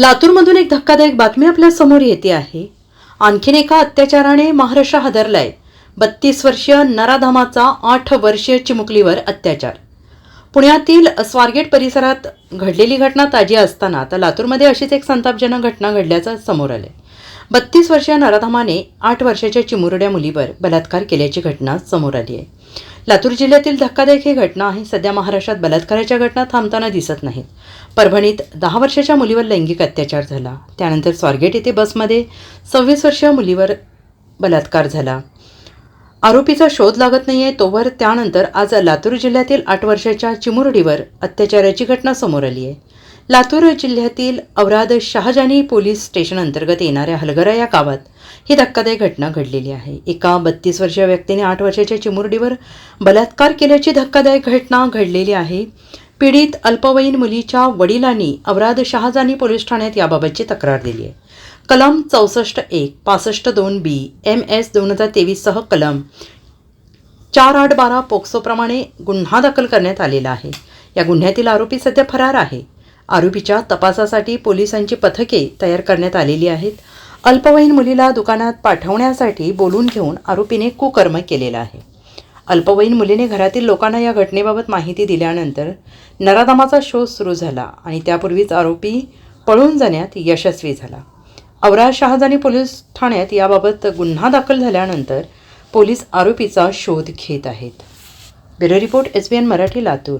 लातूरमधून एक धक्कादायक बातमी आपल्यासमोर येते आहे. आणखीन एका अत्याचाराने महाराष्ट्र हादरलाय. बत्तीस वर्षीय नराधामाचा आठ वर्षीय चिमुकलीवर अत्याचार. पुण्यातील स्वारगेट परिसरात घडलेली घटना ताजी असताना आता लातूरमध्ये अशीच एक संतापजनक घटना घडल्याचं समोर आलंय. बत्तीस वर्षीय नराधामाने आठ वर्षाच्या चिमुरड्या मुलीवर बलात्कार केल्याची घटना समोर आली आहे लातूर जिल्ह्यातील धक्कादायक ही घटना आहे. सध्या महाराष्ट्रात बलात्काराच्या घटना थांबताना दिसत नाहीत. परभणीत दहा वर्षाच्या मुलीवर लैंगिक अत्याचार झाला. त्यानंतर स्वारगेट येथे बसमध्ये सव्वीस वर्षीय मुलीवर बलात्कार झाला. आरोपीचा शोध लागत नाही आहे तोवर त्यानंतर आज लातूर जिल्ह्यातील आठ वर्षाच्या चिमुरडीवर अत्याचाराची घटना समोर आली आहे लातूर जिल्ह्यातील औराद शहाजानी पोलीस स्टेशन अंतर्गत येणाऱ्या हलगरा या गावात ही धक्कादायक घटना घडलेली आहे. एका बत्तीस वर्षीय व्यक्तीने आठ वर्षाच्या चिमुरडीवर बलात्कार केल्याची धक्कादायक घटना घडलेली आहे. पीडित अल्पवयीन मुलीच्या वडिलांनी औराद शहाजानी पोलीस ठाण्यात याबाबतची तक्रार दिली आहे. कलम चौसष्ट एक पासष्ट दोन बी एम एस दोन हजार तेवीससह कलम चार आठ बारा पोक्सोप्रमाणे गुन्हा दाखल करण्यात आलेला आहे. या गुन्ह्यातील आरोपी सध्या फरार आहे. आरोपीच्या तपासासाठी पोलिसांची पथके तयार करण्यात आलेली आहेत. अल्पवयीन मुलीला दुकानात पाठवण्यासाठी बोलून घेऊन आरोपीने कुकर्म केलेलं आहे. अल्पवयीन मुलीने घरातील लोकांना या घटनेबाबत माहिती दिल्यानंतर नराधामाचा शोध सुरू झाला आणि त्यापूर्वीच आरोपी पळून जाण्यात यशस्वी झाला. अवराज शहाजानी पोलीस ठाण्यात याबाबत गुन्हा दाखल झाल्यानंतर पोलीस आरोपीचा शोध घेत आहेत. Bureau report S B N Marathi Latur.